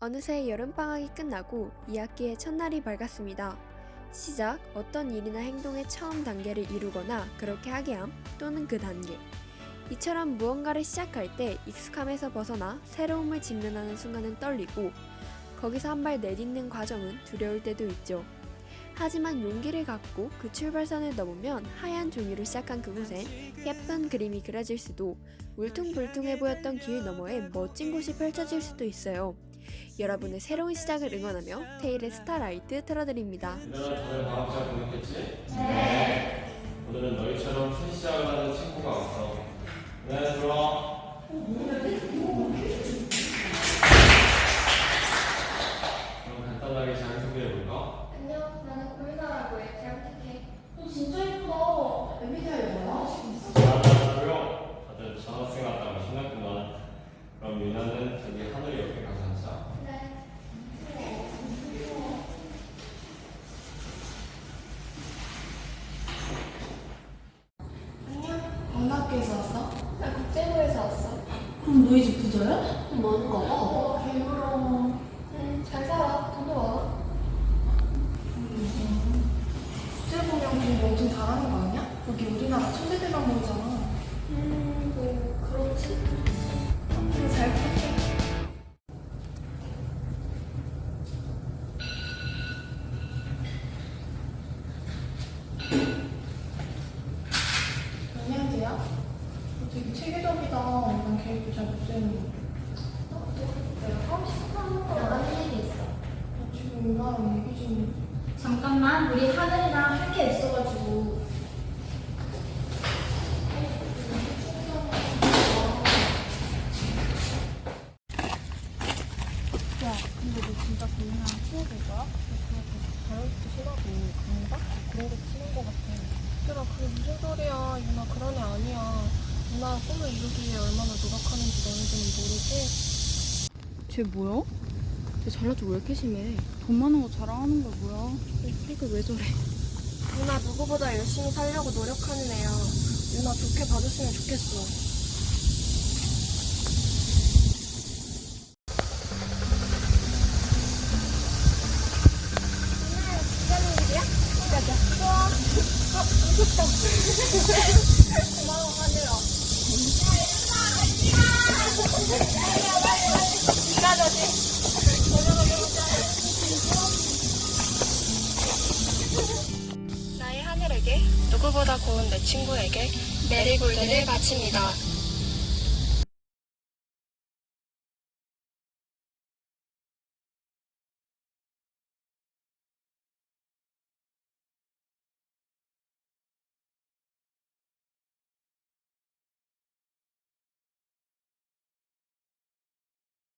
어느새 여름방학이 끝나고 2학기의 첫날이 밝았습니다. 시작, 어떤 일이나 행동의 처음 단계를 이루거나 그렇게 하게 함 또는 그 단계. 이처럼 무언가를 시작할 때 익숙함에서 벗어나 새로움을 직면하는 순간은 떨리고 거기서 한 발 내딛는 과정은 두려울 때도 있죠. 하지만 용기를 갖고 그 출발선을 넘으면 하얀 종이로 시작한 그곳엔 예쁜 그림이 그려질 수도 울퉁불퉁해 보였던 길 너머에 멋진 곳이 펼쳐질 수도 있어요. 여러분의 새로운 시작을 응원하며 테일의 스타라이트 틀어드립니다. 네. 오늘은 너희처럼 새 시작을 하는 친구가 왔어. 네, 들어와. 그럼 간단하게 자기소개해볼까? 안녕, 나는 고윤아라고 해. 대학 택해. 어, 진짜 예쁘다. MBTI 뭐야? 지금 있어? 자, 자, 조용. 다들 전학생 같다고 신났구만. 그럼 유나는 저기 하늘 옆에 가서 앉자. 네. 어느 학교에서 왔어? 나 국제부에서 왔어. 그럼 너희 집 부자야? 좀 많은가 봐. 어, 개부러워. 응, 잘 살아. 돈도 많아. 국제 공연 공부 엄청 잘하는 거 아니야? 여기 우리나라 천재들만 모이잖아. 음, 뭐, 그렇지. 체계적이다. 난 계획도 잘 못. 내가 거. 일이 있어. 나 지금 누나랑 얘기 좀. 잠깐만, 우리 하늘이랑 할 게 있어가지고. 야, 근데 너 진짜 고민이랑 친해질 거야? 다이어트 싫어하고 강박? 그런 거 치는 거 같아. 얘들아, 그게 무슨 소리야. 유나 그런 애 아니야. 유나 꿈을 이루기 위해 얼마나 노력하는지 너희들은 모르지? 쟤 뭐야? 쟤 잘나도 왜 이렇게 심해? 돈 많은 거 자랑하는 거 뭐야? 이게 왜 저래? 유나 누구보다 열심히 살려고 노력하는 애야. 유나 좋게 봐줬으면 좋겠어. 나의 하늘에게 누구보다 고운 내 친구에게 메리골드를 바칩니다.